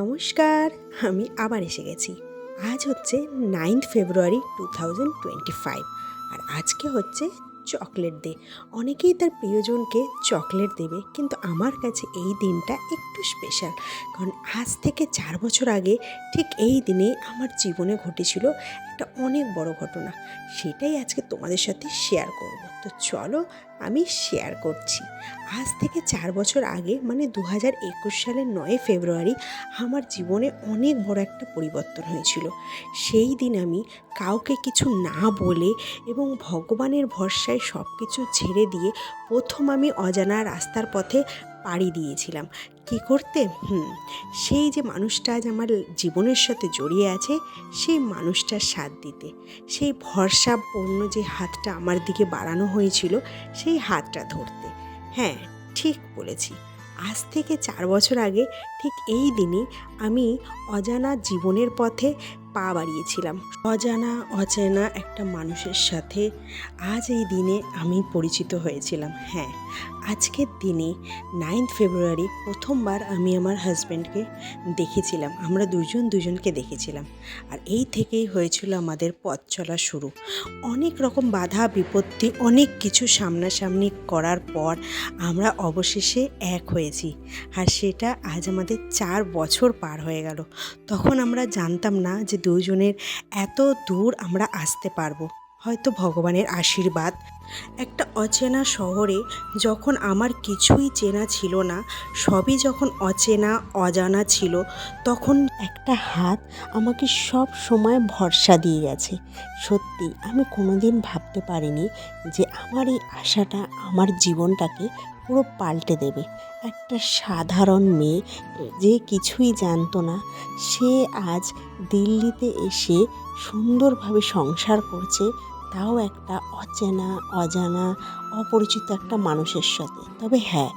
নমস্কার, আমি আবার এসে গেছি। আজ হচ্ছে ninth February two thousand twenty five আর আজকে হচ্ছে চকলেট ডে। অনেকেই তার প্রিয়জনকে চকলেট দেবে, কিন্তু আমার কাছে এই দিনটা একটু স্পেশাল। কারণ আজ থেকে চার বছর আগে ঠিক এই দিনে আমার জীবনে ঘটেছিল একটা অনেক বড় ঘটনা। সেটাই আজকে তোমাদের সাথে শেয়ার করব। তো চলো আমি শেয়ার করছি। আজ থেকে চার বছর আগে মানে দু হাজার একুশ সালের নয় ফেব্রুয়ারি, আমার জীবনে অনেক বড় একটা পরিবর্তন হয়েছিল। সেই দিন আমি কাউকে কিছু না বলে এবং ভগবানের ভরসায় সব কিছু ছেড়ে দিয়ে প্রথম আমি অজানা রাস্তার পথে পাড়ি দিয়েছিলাম। কি করতে? হুম, সেই যে মানুষটা আজ আমার জীবনের সাথে জড়িয়ে আছে, সেই মানুষটার সাথ দিতে। সেই ভরসাপূর্ণ যে হাতটা আমার দিকে বাড়ানো হয়েছিল, সেই হাতটা ধরতে। হ্যাঁ ঠিক বলেছি। আজ থেকে চার বছর আগে ঠিক এই দিনই আমি অজানা জীবনের পথে পা বাড়িয়েছিলাম। অজানা, অচেনা একটা মানুষের সাথে আজ এই দিনে আমি পরিচিত হয়েছিলাম। হ্যাঁ আজকের দিনে নাইন্থ ফেব্রুয়ারি প্রথমবার আমি আমার হাজব্যান্ডকে দেখেছিলাম। আমরা দুজন দুজনকে দেখেছিলাম। আর এই থেকেই হয়েছিল আমাদের পথ চলা শুরু। অনেক রকম বাধা, বিপত্তি, অনেক কিছু সামনাসামনি করার পর আমরা অবশেষে এক হয়েছি। আর সেটা আজ আমাদের চার বছর পার হয়ে গেল। তখন আমরা জানতাম না যে দুজনের এত দূর আমরা আসতে পারব। হয়তো ভগবানের আশীর্বাদ। একটা অচেনা শহরে যখন আমার কিছুই চেনা ছিল না, সবই যখন অচেনা, অজানা ছিল, তখন একটা হাত আমাকে সব সময় ভরসা দিয়ে গেছে। সত্যি, আমি কোনোদিন ভাবতে পারিনি যে আমার এই আশাটা, আমার জীবনটাকে পুরো পাল্টে দেবে। একটা সাধারণ মেয়ে যে কিছুই জানতো না, সে আজ দিল্লিতে এসে সুন্দরভাবে সংসার করছে, তাও একটা অচেনা, অজানা, অপরিচিত একটা মানুষের সাথে। তবে হ্যাঁ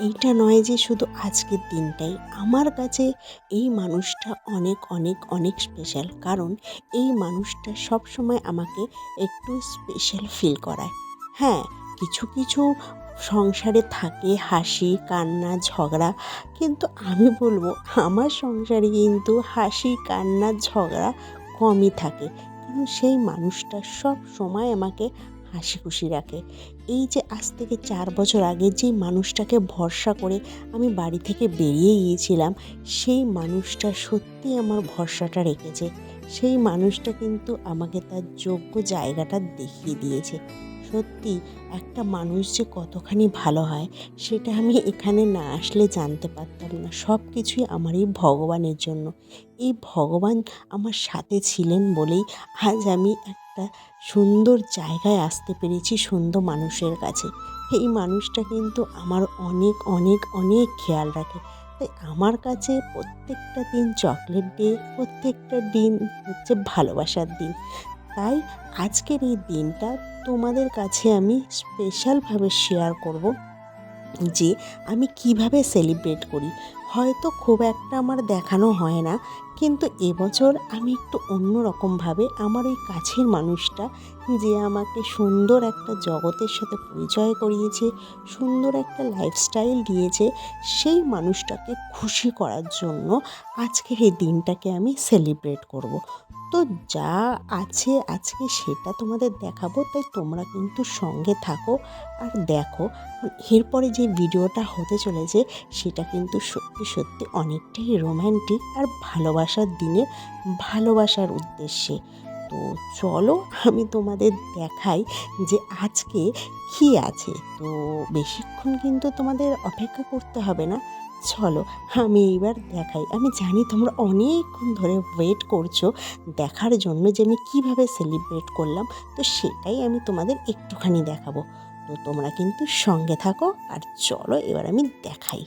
এইটা নয় যে শুধু আজকের দিনটাই। আমার কাছে এই মানুষটা অনেক অনেক অনেক স্পেশাল কারণ এই মানুষটা সব সময় আমাকে একটু স্পেশাল ফিল করায়। হ্যাঁ কিছু কিছু সংসারে থাকে হাসি, কান্না, ঝগড়া। কিন্তু আমি বলব, আমার সংসারে কিন্তু হাসি, কান্না, ঝগড়া কমই থাকে। কারণ সেই মানুষটা সব সময় আমাকে হাসি খুশি রাখে। এই যে আজ থেকে চার বছর আগে যে মানুষটাকে ভরসা করে আমি বাড়ি থেকে বেরিয়ে গিয়েছিলাম, সেই মানুষটা সত্যি আমার ভরসাটা রেখেছে। সেই মানুষটা কিন্তু আমাকে তার যোগ্য জায়গাটা দেখিয়ে দিয়েছে। সত্যি, একটা মানুষ যে কতখানি ভালো হয়, সেটা আমি এখানে না আসলে জানতে পারতাম না। সব কিছুই আমার এই ভগবানের জন্য। এই ভগবান আমার সাথে ছিলেন বলেই আজ আমি একটা সুন্দর জায়গায় আসতে পেরেছি সুন্দর মানুষের কাছে। এই মানুষটা কিন্তু আমার অনেক অনেক অনেক খেয়াল রাখে। তাই আমার কাছে প্রত্যেকটা দিন চকলেট ডে প্রত্যেকটা দিন হচ্ছে ভালোবাসার দিন। তাই আজকের এই দিনটা তোমাদের কাছে আমি স্পেশালভাবে শেয়ার করব যে আমি কীভাবে সেলিব্রেট করি। হয়তো খুব একটা আমার দেখানো হয় না কিন্তু এবছর আমি একটু অন্যরকমভাবে আমার ওই কাছের মানুষটা যে আমাকে সুন্দর একটা জগতের সাথে পরিচয় করিয়েছে, সুন্দর একটা লাইফস্টাইল দিয়েছে, সেই মানুষটাকে খুশি করার জন্য আজকের এই দিনটাকে আমি সেলিব্রেট করব। তো যা আছে আজকে সেটা তোমাদের দেখাবো, তাই তোমরা কিন্তু সঙ্গে থাকো আর দেখো। এরপরে যে ভিডিওটা হতে চলেছে, সেটা কিন্তু সত্যি সত্যি অনেকটাই রোম্যান্টিক আর ভালোবাসার দিনে, ভালোবাসার উদ্দেশ্যে। তো চলো, আমি তোমাদের দেখাই যে আজকে কী আছে। তো বেশিক্ষণ কিন্তু তোমাদের অপেক্ষা করতে হবে না। চলো আমি এইবার দেখাই আমি জানি তোমরা অনেকক্ষণ ধরে ওয়েট করছো দেখার জন্য যে আমি কীভাবে সেলিব্রেট করলাম তো সেটাই আমি তোমাদের একটুখানি দেখাবো তো তোমরা কিন্তু সঙ্গে থাকো আর চলো এবার আমি দেখাই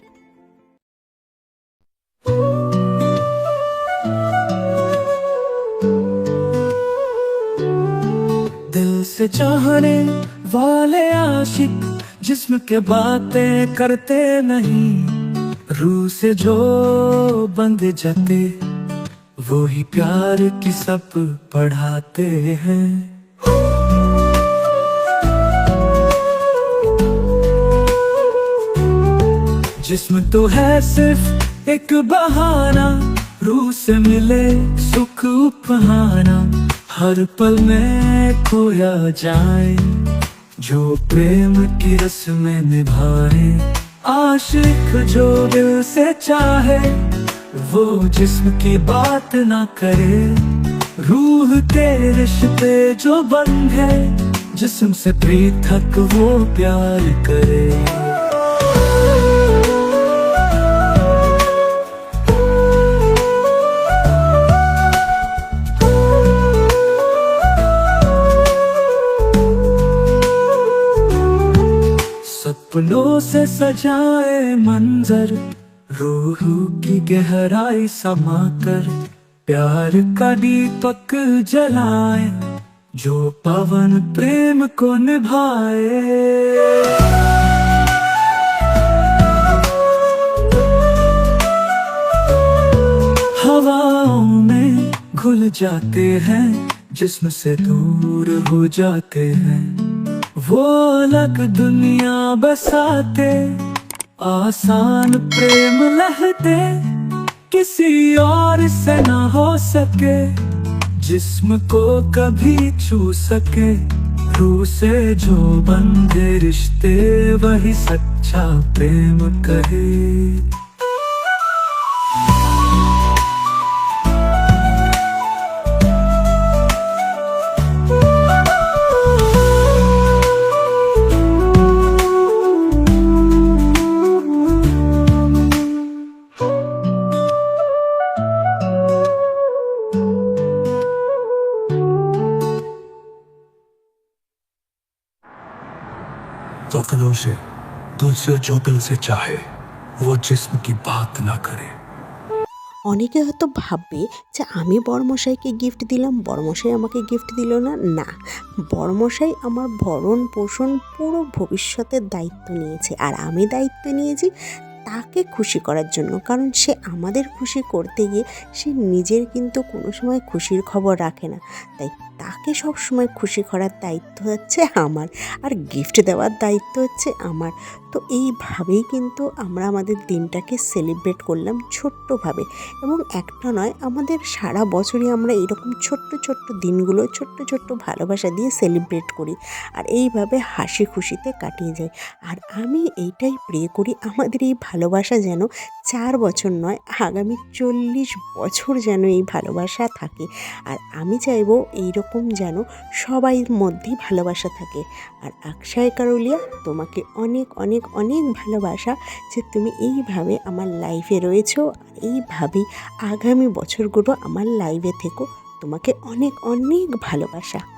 दिल से चाहने वाले आशिक जिस्म के बातें करते नहीं रूह से जो बंद जाते वो ही प्यार की सब पढ़ाते हैं। जिस्म तो है सिर्फ़ एक बहाना, रूह से मिले सुख उपहाना, हर पल में खोया जाए, जो प्रेम की रस में निभाए। आशिक जो दिल से चाहे, वो जिस्म की बात ना करे। रूह के रिश्ते जो बंधे जिस्म से पृथक वो प्यार करे। सपनों से सजाए मंजर, रूह की गहराई समा कर प्यार का दीपक जलाए, जो पवन प्रेम को निभाए। हवाओं में घुल जाते हैं, जिसम से दूर हो जाते हैं। वो अलग दुनिया बसाते, आसान प्रेम लहते, किसी और से ना हो सके, जिस्म को कभी छू सके, रूह से जो बंधे रिश्ते वही सच्चा प्रेम कहे। सपनों से तुझसे जो दिल से चाहे वो जिस्म की बात ना करे অনেকে হয়তো ভাববে যে আমি বড়মশাইকে গিফট দিলাম বড়মশাই আমাকে গিফট দিল না না বড়মশাই আমার ভরণ পোষণ পুরো ভবিষ্যতের দায়িত্ব নিয়েছে আর আমি দায়িত্ব নিয়েছি তাকে খুশি করার জন্য। কারণ সে আমাদের খুশি করতে গিয়ে সে নিজের কিন্তু কোনো সময় খুশির খবর রাখে না। তাই তাকে সব সময় খুশি করার দায়িত্ব হচ্ছে আমার। আর গিফট দেওয়ার দায়িত্ব হচ্ছে আমার। তো এইভাবেই কিন্তু আমরা আমাদের দিনটাকে সেলিব্রেট করলাম ছোট্টভাবে। এবং একটা নয়, আমাদের সারা বছরই আমরা এরকম ছোট্ট ছোট্ট দিনগুলো, ছোট্ট ছোট্ট ভালোবাসা দিয়ে সেলিব্রেট করি আর এইভাবে হাসি খুশিতে কাটিয়ে যাই। আর আমি এইটাই প্রে করি, আমাদের এই ভালোবাসা যেন চার বছর নয়, আগামী চল্লিশ বছর যেন এই ভালোবাসা থাকে। আর আমি চাইব এইরকম যেন সবাই মধ্যেই ভালোবাসা থাকে। আর আকশায় কারুলিয়া, তোমাকে অনেক অনেক অনেক ভালোবাসা যে তুমি এইভাবে আমার লাইফে রয়েছো। আর এইভাবেই আগামী বছরগুলো আমার লাইফে থেকো তোমাকে অনেক অনেক ভালোবাসা।